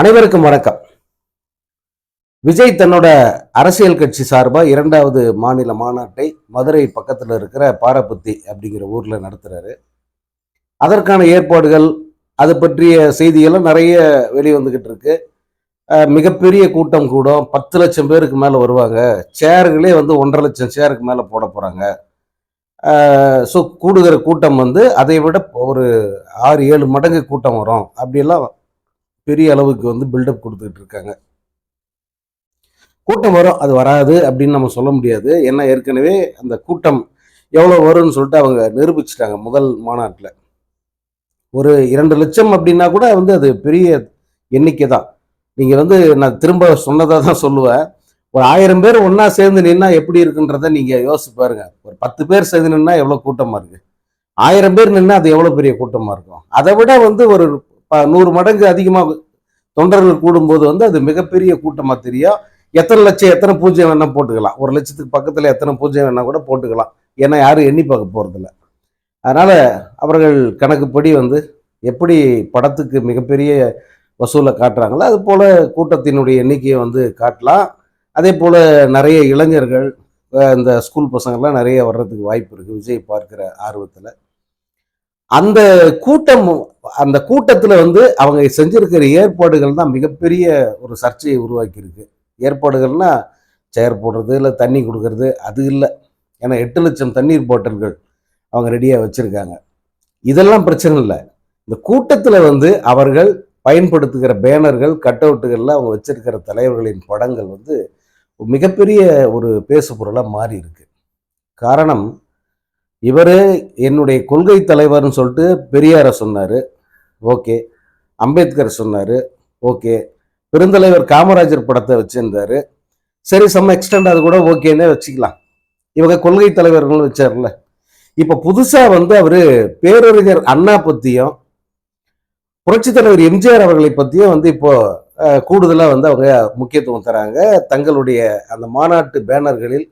அனைவருக்கும் வணக்கம். விஜய் தன்னோட அரசியல் கட்சி சார்பாக இரண்டாவது மாநில மாநாட்டை மதுரை பக்கத்தில் இருக்கிற பாரபத்தி அப்படிங்கிற ஊரில் நடத்துகிறாரு அதற்கான ஏற்பாடுகள் அது பற்றிய செய்திகளும் நிறைய வெளிவந்துக்கிட்டு இருக்கு. மிகப்பெரிய கூட்டம் கூடும். பத்து லட்சம் பேருக்கு மேலே வருவாங்க. சேர்களே வந்து ஒன்றரை லட்சம் சேருக்கு மேலே போட போகிறாங்க ஸோ கூடுகிற கூட்டம் வந்து அதை விட ஒரு ஆறு ஏழு மடங்கு கூட்டம் வரும். அப்படியெல்லாம் பெரிய அளவுக்கு வந்து பில்டப் கொடுத்துக்கிட்டு இருக்காங்க கூட்டம் வரும் அது வராது அப்படின்னு நம்ம சொல்ல முடியாது. ஏன்னா ஏற்கனவே அந்த கூட்டம் எவ்வளோ வரும்னு சொல்லிட்டு அவங்க நிரூபிச்சிட்டாங்க முதல் மாநாட்டில். ஒரு இரண்டு லட்சம் அப்படின்னா கூட வந்து அது பெரிய எண்ணிக்கை தான். நீங்கள் வந்து நான் திரும்ப சொன்னதாக தான் சொல்லுவேன். ஒரு ஆயிரம் பேர் ஒன்றா சேர்ந்து நின்னா எப்படி இருக்குன்றத நீங்கள் யோசிச்சு பாருங்க. ஒரு பத்து பேர் சேர்ந்து நின்னா எவ்வளோ கூட்டமாக இருக்குது ஆயிரம் பேர் நின்னா அது எவ்வளோ பெரிய கூட்டமாக இருக்கும்? அதை விட வந்து ஒரு ப- நூறு மடங்கு அதிகமாக தொண்டர்கள் கூடும்போது வந்து அது மிகப்பெரிய கூட்டமாக தெரியும் எத்தனை லட்சம் எத்தனை பூஜ்ஜியம் வேணால் போட்டுக்கலாம். ஒரு லட்சத்துக்கு பக்கத்தில் எத்தனை பூஜ்ஜியம் வேணால் கூட போட்டுக்கலாம். ஏன்னா யாரும் எண்ணி பார்க்க போகிறதில்ல அதனால் அவர்கள் கணக்குப்படி வந்து எப்படி படத்துக்கு மிகப்பெரிய வசூலை காட்டுறாங்களோ அது போல் கூட்டத்தினுடைய எண்ணிக்கையை வந்து காட்டலாம். அதே போல் நிறைய இளைஞர்கள் இந்த ஸ்கூல் பசங்கள்லாம் நிறைய வர்றதுக்கு வாய்ப்பு இருக்குது விஜய் பார்க்குற ஆர்வத்தில். அந்த கூட்டம் அந்த கூட்டத்தில் வந்து அவங்க செஞ்சிருக்கிற ஏற்பாடுகள் தான் மிகப்பெரிய ஒரு சர்ச்சையை உருவாக்கியிருக்கு. ஏற்பாடுகள்னா சேர் போடுறது இல்லை தண்ணி கொடுக்கறது அது இல்லை. ஏன்னா எட்டு லட்சம் தண்ணீர் பாட்டில்கள் அவங்க ரெடியாக வச்சுருக்காங்க. இதெல்லாம் பிரச்சனை இல்லை. இந்த கூட்டத்தில் வந்து அவர்கள் பயன்படுத்துகிற பேனர்கள் கட் அவுட்டுகளில் அவங்க வச்சிருக்கிற தலைவர்களின் படங்கள் வந்து மிகப்பெரிய ஒரு பேசு பொருளாக மாறி இருக்கு காரணம் இவர் என்னுடைய கொள்கை தலைவர்னு சொல்லிட்டு பெரியாரை சொன்னார். ஓகே. அம்பேத்கர் சொன்னார். ஓகே. பெருந்தலைவர் காமராஜர் படத்தை வச்சிருந்தாரு. சரி சம் எக்ஸ்டெண்ட் அது கூட ஓகேன்னே வச்சுக்கலாம். இவங்க கொள்கை தலைவர்கள் வச்சார்ல. இப்போ புதுசாக வந்து அவர் பேரறிஞர் அண்ணா பற்றியும் புரட்சித் தலைவர் எம்ஜிஆர் அவர்களை பற்றியும் வந்து இப்போ கூடுதலாக வந்து அவங்க முக்கியத்துவம் தராங்க. தங்களுடைய அந்த மாநாட்டு பேனர்களில்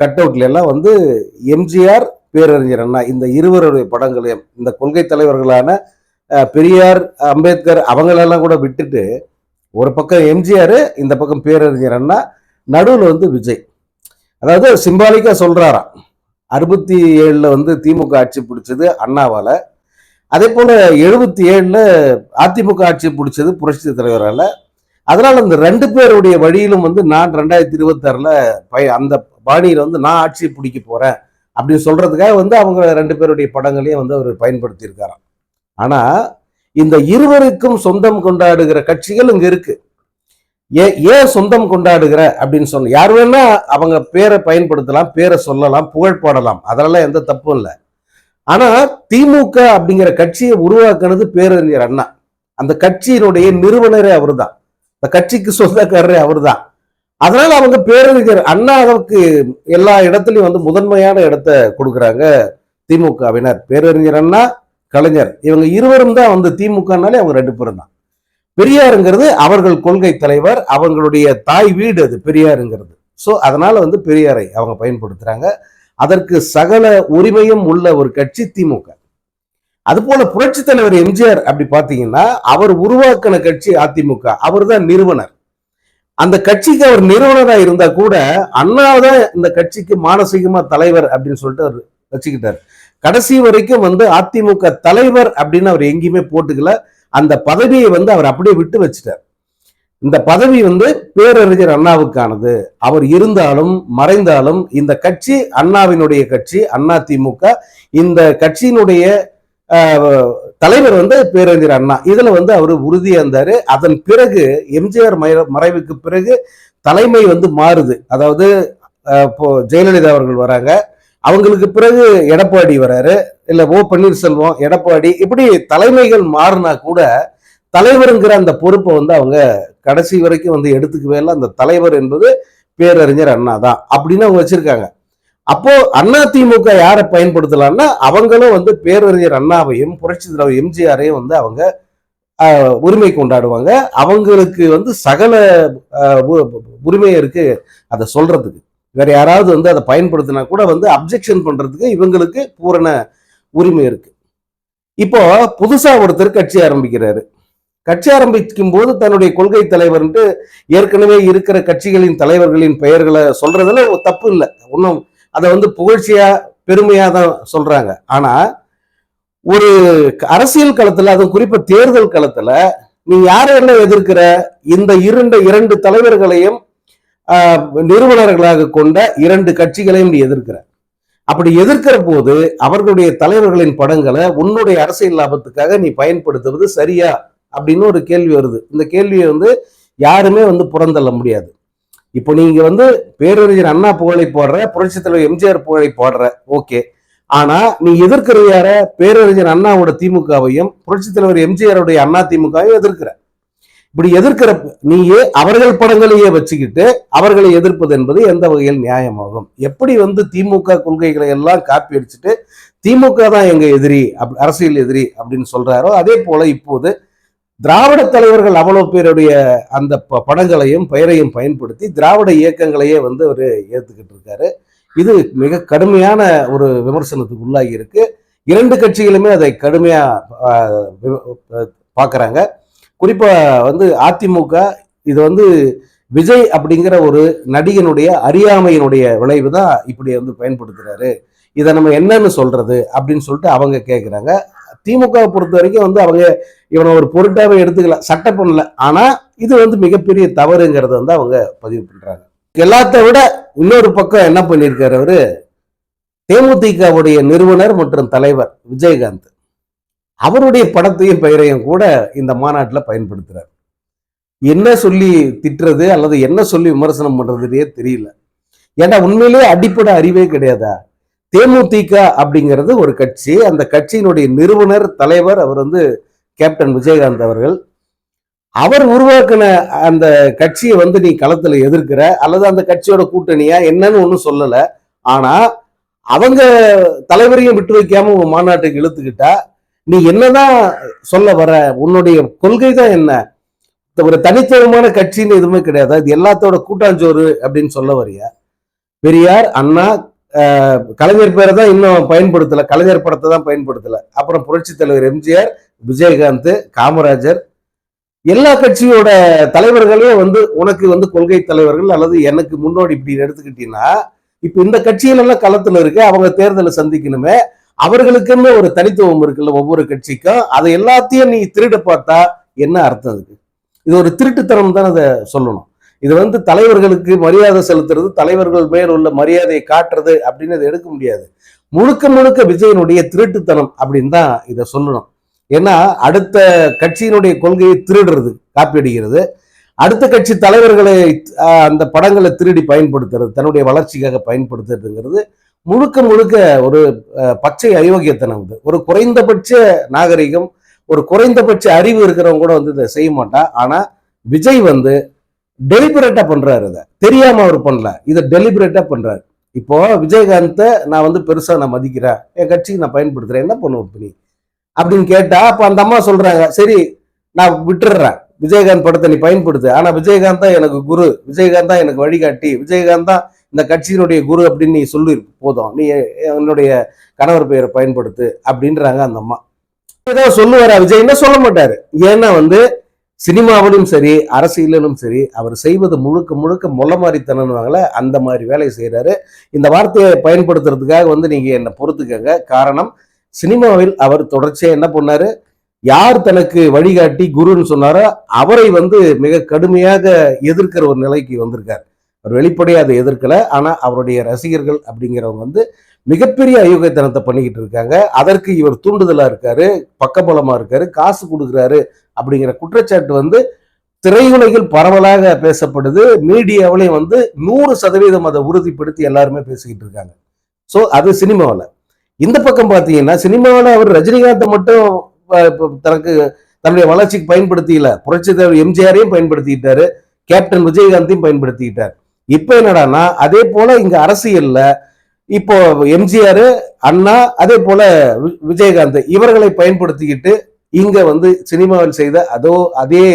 கட் அவுட்ல எல்லாம் வந்து எம்ஜிஆர் பேரறிஞர் அண்ணா இந்த இருவருடைய படங்களையும் இந்த கொள்கை தலைவர்களான பெரியார் அம்பேத்கர் அவங்களெல்லாம் கூட விட்டுட்டு ஒரு பக்கம் எம்ஜிஆர் இந்த பக்கம் பேரறிஞர் அண்ணா நடுவில் வந்து விஜய். அதாவது சிம்பாலிக்காக சொல்கிறாராம் அறுபத்தி ஏழில் வந்து திமுக ஆட்சி பிடிச்சது அண்ணாவால் அதே போல் எழுபத்தி ஏழில் அதிமுக ஆட்சி பிடிச்சது புரட்சி தலைவரால் அதனால் இந்த ரெண்டு பேருடைய வழியிலும் வந்து நான் ரெண்டாயிரத்தி இருபத்தாறில் பய அந்த பாணியில் வந்து நான் ஆட்சியை பிடிக்க போகிறேன் அப்படின்னு சொல்றதுக்காக வந்து அவங்க ரெண்டு பேருடைய படங்களையும் வந்து அவர் பயன்படுத்தியிருக்காராம். ஆனா இந்த இருவருக்கும் சொந்தம் கொண்டாடுகிற கட்சிகள் இங்க இருக்கு. ஏன் ஏன் சொந்தம் கொண்டாடுகிற அப்படின்னு சொன்ன யார் வேணா அவங்க பேரை பயன்படுத்தலாம் பேரை சொல்லலாம் புகழ் பாடலாம். அதெல்லாம் எந்த தப்பும் இல்லை. ஆனா திமுக அப்படிங்கிற கட்சியை உருவாக்குனது பேரறிஞர் அண்ணா. அந்த கட்சியினுடைய நிறுவனரே அவர் தான் இந்த கட்சிக்கு சொந்தக்காரரே அவர்தான். அதனால அவங்க பேரறிஞர் அண்ணாவுக்கு எல்லா இடத்துலையும் வந்து முதன்மையான இடத்த கொடுக்குறாங்க திமுகவினர். பேரறிஞர் அண்ணா கலைஞர். இவங்க இருவரும் தான் வந்து திமுகனாலே அவங்க ரெண்டு பேரும் தான். பெரியாருங்கிறது அவர்கள் கொள்கை தலைவர் அவங்களுடைய தாய் வீடு அது பெரியாருங்கிறது. ஸோ அதனால வந்து பெரியாரை அவங்க பயன்படுத்துறாங்க. அதற்கு சகல உரிமையும் உள்ள ஒரு கட்சி திமுக. அதுபோல புரட்சி தலைவர் எம்ஜிஆர் அப்படி பார்த்தீங்கன்னா அவர் உருவாக்கின கட்சி அதிமுக. அவர் தான் நிறுவனர். அந்த கட்சிக்கு அவர் நிறுவனராக இருந்தா கூட அண்ணாதான் இந்த கட்சிக்கு மானசீகமா தலைவர் அப்படின்னு சொல்லிட்டு அவர் வச்சுக்கிட்டார். கடைசி வரைக்கும் வந்து அதிமுக தலைவர் அப்படின்னு அவர் எங்கேயுமே போட்டுக்கல. அந்த பதவியை வந்து அவர் அப்படியே விட்டு வச்சுட்டார். இந்த பதவி வந்து பேரறிஞர் அண்ணாவுக்கானது. அவர் இருந்தாலும் மறைந்தாலும் இந்த கட்சி அண்ணாவினுடைய கட்சி அண்ணா திமுக இந்த கட்சியினுடைய தலைவர் வந்து பேரறிஞர் அண்ணா. இதுல வந்து அவர் உறுதியாக இருந்தார். அதன் பிறகு எம்ஜிஆர் மறைவுக்கு பிறகு தலைமை வந்து மாறுது. அதாவது இப்போ ஜெயலலிதா அவர்கள் வராங்க. அவங்களுக்கு பிறகு எடப்பாடி வராரு. இல்ல ஓ பன்னீர்செல்வம் எடப்பாடி இப்படி தலைமைகள் மாறினா கூட தலைவருங்கிற அந்த பொறுப்பை வந்து அவங்க கடைசி வரைக்கும் வந்து எடுத்துக்கவே இல்லை. அந்த தலைவர் என்பது பேரறிஞர் அண்ணா தான் அப்படின்னு அவங்க வச்சிருக்காங்க. அப்போ அண்ணா திமுக யாரை பயன்படுத்தலாம்னா அவங்களும் வந்து பேரறிஞர் அண்ணாவையும் புரட்சி தலைவர் எம்ஜிஆரையும் வந்து அவங்க உரிமை கொண்டாடுவாங்க. அவங்களுக்கு வந்து சகல உரிமை இருக்கு அதை சொல்றதுக்கு. வேற யாராவது வந்து அதை பயன்படுத்தினா கூட வந்து அப்ஜெக்ஷன் பண்றதுக்கு இவங்களுக்கு பூரண உரிமை இருக்கு. இப்போ புதுசா ஒருத்தர் கட்சி ஆரம்பிக்கிறாரு. கட்சி ஆரம்பிக்கும் போது தன்னுடைய கொள்கை தலைவர்ன்ட்டு ஏற்கனவே இருக்கிற கட்சிகளின் தலைவர்களின் பெயர்களை சொல்றதுல ஒரு தப்பு இல்லை. ஒன்றும் அதை வந்து புகழ்ச்சியா பெருமையா தான் சொல்றாங்க. ஆனா ஒரு அரசியல் களத்துல அதுவும் குறிப்பா தேர்தல் களத்துல நீ யாரை என்ன எதிர்க்கிற? இந்த இருண்ட இரண்டு தலைவர்களையும் நிறுவனர்களாக கொண்ட இரண்டு கட்சிகளையும் நீ எதிர்க்கிற. அப்படி எதிர்க்கிற போது அவர்களுடைய தலைவர்களின் படங்களை உன்னுடைய அரசியல் லாபத்துக்காக நீ பயன்படுத்துவது சரியா? அப்படின்னு ஒரு கேள்வி வருது. இந்த கேள்வியை வந்து யாருமே வந்து புறந்தள்ள முடியாது. இப்போ நீங்க வந்து பேரறிஞர் அண்ணா புகழை போடுற புரட்சி தலைவர் எம்ஜிஆர் புகழை போடுற ஓகே. ஆனா நீ எதிர்க்கிற யார பேரறிஞர் அண்ணாவோட திமுகவையும் புரட்சி தலைவர் எம்ஜிஆருடைய அண்ணா திமுகவையும் எதிர்க்கிற. இப்படி எதிர்க்கிற நீயே அவர்கள் படங்களையே வச்சுக்கிட்டு அவர்களை எதிர்ப்பது என்பது எந்த வகையில் நியாயமாகும்? எப்படி வந்து திமுக கொள்கைகளை எல்லாம் காப்பி அடிச்சுட்டு திமுக தான் எங்க எதிரி அப்- அரசியல் எதிரி அப்படின்னு சொல்றாரோ அதே போல இப்போது திராவிட தலைவர்கள் அவ்வளவு பேருடைய அந்த ப- படங்களையும் பெயரையும் பயன்படுத்தி திராவிட இயக்கங்களையே வந்து அவர் ஏத்துக்கிட்டு இருக்காரு. இது மிக கடுமையான ஒரு விமர்சனத்துக்கு உள்ளாகி இருக்கு. இரண்டு கட்சிகளுமே அதை கடுமையா பார்க்குறாங்க குறிப்பாக குறிப்பா வந்து அதிமுக இது வந்து விஜய் அப்படிங்கிற ஒரு நடிகனுடைய அறியாமையினுடைய விளைவு தான் இப்படி வந்து பயன்படுத்துறாரு. இதை நம்ம என்னன்னு சொல்றது அப்படின்னு சொல்லிட்டு அவங்க கேட்குறாங்க திமுகவை பொறுத்த வரைக்கும் வந்து அவங்க இவனை ஒரு பொருட்டாவே எடுத்துக்கல சட்டை பண்ணல. ஆனா இது வந்து மிகப்பெரிய தவறுங்கிறத வந்து அவங்க பதிவு பண்றாங்க. எல்லாத்த விட இன்னொரு பக்கம் என்ன பண்ணியிருக்காரு அவரு? தேமுதிகவுடைய நிறுவனர் மற்றும் தலைவர் விஜயகாந்த். அவருடைய படத்தையும் பெயரையும் கூட இந்த மாநாட்டில் பயன்படுத்துறார். என்ன சொல்லி திட்டுறது அல்லது என்ன சொல்லி விமர்சனம் பண்றதுன்னே தெரியல. ஏன்னா உண்மையிலேயே அடிப்படை அறிவே கிடையாதா? தேமுதிக அப்படிங்கிறது ஒரு கட்சி. அந்த கட்சியினுடைய நிறுவனர் தலைவர் அவர் வந்து கேப்டன் விஜயகாந்த் அவர்கள். அவர் உருவாக்கின அந்த கட்சியை வந்து நீ களத்தில் எதிர்க்கிற அல்லது அந்த கட்சியோட கூட்டணியா என்னன்னு ஒன்றும் சொல்லலை. ஆனால் அவங்க தலைவரையும் விட்டு வைக்காம உன் மாநாட்டுக்கு இழுத்துக்கிட்டா நீ என்னதான் சொல்ல வர? உன்னுடைய கொள்கை தான் என்ன? இந்த ஒரு தனித்துவமான கட்சின்னு எதுவுமே கிடையாது. இது எல்லாத்தோட கூட்டாஞ்சோறு அப்படின்னு சொல்ல வரியா பெரியார் அண்ணா கலைஞர் பேரை தான் இன்னும் பயன்படுத்தலை. கலைஞர் படத்தை தான் பயன்படுத்தலை. அப்புறம் புரட்சி தலைவர் எம்ஜிஆர் விஜயகாந்த் காமராஜர் எல்லா கட்சியோட தலைவர்களையும் வந்து உனக்கு வந்து கொள்கை தலைவர்கள் அல்லது எனக்கு முன்னோடி இப்படி எடுத்துக்கிட்டீங்கன்னா இப்போ இந்த கட்சியிலெல்லாம் களத்தில் இருக்கு. அவங்க தேர்தலை சந்திக்கணுமே. அவர்களுக்குன்னு ஒரு தனித்துவம் இருக்குல்ல ஒவ்வொரு கட்சிக்கும். அதை எல்லாத்தையும் நீ திருட பார்த்தா என்ன அர்த்தம் அதுக்கு? இது ஒரு திருட்டுத்தனம் தான் அதை சொல்லணும். இது வந்து தலைவர்களுக்கு மரியாதை செலுத்துறது தலைவர்கள் மேல் உள்ள மரியாதையை காட்டுறது அப்படின்னு அதை எடுக்க முடியாது. முழுக்க முழுக்க விஜயனுடைய திருட்டுத்தனம் அப்படின்னு தான் இதை சொல்லணும். ஏன்னா அடுத்த கட்சியினுடைய கொள்கையை திருடுறது காப்பி அடிக்கிறது. அடுத்த கட்சி தலைவர்களை அந்த படங்களை திருடி பயன்படுத்துறது தன்னுடைய வளர்ச்சிக்காக பயன்படுத்துறதுங்கிறது முழுக்க முழுக்க ஒரு பச்சை அயோக்கியத்தனம் இது. ஒரு குறைந்தபட்ச நாகரிகம் ஒரு குறைந்தபட்ச அறிவு இருக்கிறவங்க கூட வந்து இதை செய்ய மாட்டான் ஆனால் விஜய் வந்து டெலிபரேட்டா பண்றாரு இதை. தெரியாம அவர் பண்ணல. இதை டெலிபரேட்டா பண்றாரு. இப்போ விஜயகாந்தை நான் வந்து பெருசா நான் மதிக்கிறேன். என் கட்சிக்கு நான் பயன்படுத்துறேன். என்ன பண்ணுவேன் நீ அப்படின்னு கேட்டா அப்ப அந்த அம்மா சொல்றாங்க சரி நான் விட்டுடுறேன் விஜயகாந்த் படத்தை நீ பயன்படுத்து. ஆனா விஜயகாந்த் தான் எனக்கு குரு. விஜயகாந்த் தான் எனக்கு வழிகாட்டி. விஜயகாந்த் தான் இந்த கட்சியினுடைய குரு அப்படின்னு நீ சொல்லி போதும். நீ என்னுடைய கணவர் பெயரை பயன்படுத்து அப்படின்றாங்க அந்த அம்மா. ஏதோ சொல்லுவாரா விஜய்? என்ன சொல்ல மாட்டாரு. ஏன்னா வந்து சினிமாவிலும் சரி அரசியலிலும் சரி அவர் செய்வது முழுக்க முழுக்க முளமாரித்தனம்வாங்கள அந்த மாதிரி வேலையை செய்கிறாரு இந்த வார்த்தையை பயன்படுத்துறதுக்காக வந்து நீங்கள் என்னை பொறுத்துக்கங்க. காரணம் சினிமாவில் அவர் தொடர்ச்சியாக என்ன பண்ணார்? யார் தனக்கு வழிகாட்டி குருன்னு சொன்னாரோ அவரை வந்து மிக கடுமையாக எதிர்க்கிற ஒரு நிலைக்கு வந்திருக்கார். அவர் வெளிப்படையாக அதை எதிர்க்கலை. ஆனால் அவருடைய ரசிகர்கள் அப்படிங்கிறவங்க வந்து மிகப்பெரிய அயோக்கியத்தனத்தை பண்ணிக்கிட்டு இருக்காங்க. அதற்கு இவர் தூண்டுதலாக இருக்காரு பக்கபலமாக இருக்காரு காசு கொடுக்குறாரு அப்படிங்கிற குற்றச்சாட்டு வந்து திரையுலகில் பரவலாக பேசப்படுது. மீடியாவிலையும் வந்து நூறு சதவீதம் அதை உறுதிப்படுத்தி எல்லாருமே பேசிக்கிட்டு இருக்காங்க. ஸோ அது சினிமாவில். இந்த பக்கம் பார்த்தீங்கன்னா சினிமாவில் அவர் ரஜினிகாந்தை மட்டும் தனக்கு தன்னுடைய வளர்ச்சிக்கு பயன்படுத்தியில புரட்சி தலைவர் எம்ஜிஆரையும் பயன்படுத்திக்கிட்டாரு கேப்டன் விஜயகாந்தையும் பயன்படுத்திக்கிட்டார். இப்போ என்னடான்னா அதே போல இங்க அரசியல்ல இப்போ எம்ஜிஆர் அண்ணா அதே போல வி- விஜயகாந்த் இவர்களை பயன்படுத்திக்கிட்டு இங்க வந்து சினிமாவில் செய்த அதோ அதே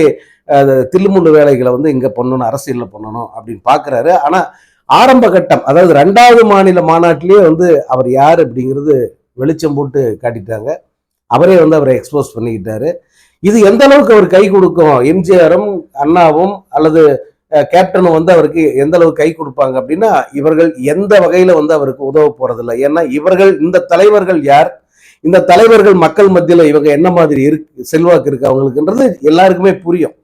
தில்லுமுள்ளு வேலைகளை வந்து இங்க பண்ணணும் அரசியல்ல பண்ணணும் அப்படின்னு பாக்குறாரு. ஆனா ஆரம்ப கட்டம் அதாவது ரெண்டாவது மாநில மாநாட்டிலேயே வந்து அவர் யார் அப்படிங்கிறது வெளிச்சம் போட்டு காட்டிட்டாங்க. அவரே வந்து அவரை எக்ஸ்போஸ் பண்ணிக்கிட்டாரு. இது எந்த அளவுக்கு அவர் கை கொடுக்கும்? எம்ஜிஆரும் அண்ணாவும் அல்லது கேப்டனும் வந்து அவருக்கு எந்த அளவுக்கு கை கொடுப்பாங்க அப்படின்னா இவர்கள் எந்த வகையில வந்து அவருக்கு உதவ போறதில்லை. ஏன்னா இவர்கள் இந்த தலைவர்கள் யார்? இந்த தலைவர்கள் மக்கள் மத்தியில இவங்க என்ன மாதிரி இருக்கு செல்வாக்கு இருக்கு அவங்களுக்குன்றது எல்லாருக்குமே புரியும்.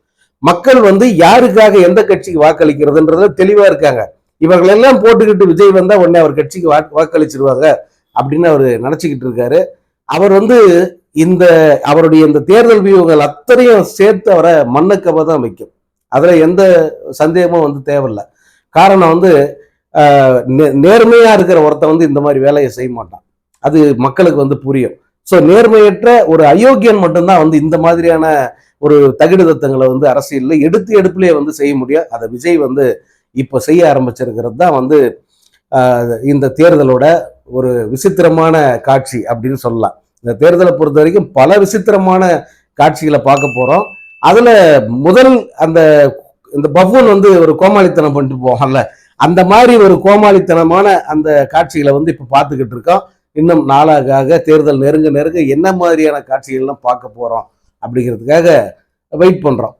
மக்கள் வந்து யாருக்காக எந்த கட்சிக்கு வாக்களிக்கிறதுன்றதுல தெளிவா இருக்காங்க. இவர்கள் எல்லாம் போட்டுக்கிட்டு விஜய் வந்தா உடனே அவர் கட்சிக்கு வாக்களிச்சிருவாங்க அப்படின்னு அவர் நினைச்சுக்கிட்டு இருக்காரு. அவர் வந்து இந்த அவருடைய இந்த தேர்தல் வியூகங்கள் அத்தனையும் சேர்த்து அவரை மண்ணுக்கவை தான் வைக்கும். அதில் எந்த சந்தேகமும் வந்து தேவையில்லை. காரணம் வந்து நேர்மையாக நே- இருக்கிற ஒருத்தன் வந்து இந்த மாதிரி வேலையை செய்ய மாட்டான். அது மக்களுக்கு வந்து புரியும். ஸோ நேர்மையற்ற ஒரு அயோக்கியன் மட்டும்தான் வந்து இந்த மாதிரியான ஒரு தகுடு தத்தங்களை வந்து அரசியலில் எடுத்து எடுப்புலேயே வந்து செய்ய முடியும். அதை விஜய் வந்து இப்போ செய்ய ஆரம்பிச்சிருக்கிறது தான் வந்து இந்த தேர்தலோட ஒரு விசித்திரமான காட்சி அப்படின்னு சொல்லலாம். இந்த தேர்தலை பொறுத்த வரைக்கும் பல விசித்திரமான காட்சிகளை பார்க்க போகிறோம் அதில் முதல் அந்த இந்த பஃபூன் வந்து ஒரு கோமாளித்தனம் பண்ணிட்டு போவான்ல. அந்த மாதிரி ஒரு கோமாளித்தனமான அந்த காட்சிகளை வந்து இப்போ பார்த்துக்கிட்டு இருக்கோம். இன்னும் நாளாக ஆக தேர்தல் நெருங்க நெருங்க என்ன மாதிரியான காட்சிகள்லாம் பார்க்க போகிறோம் அப்படிங்கிறதுக்காக வெயிட் பண்ணுறோம்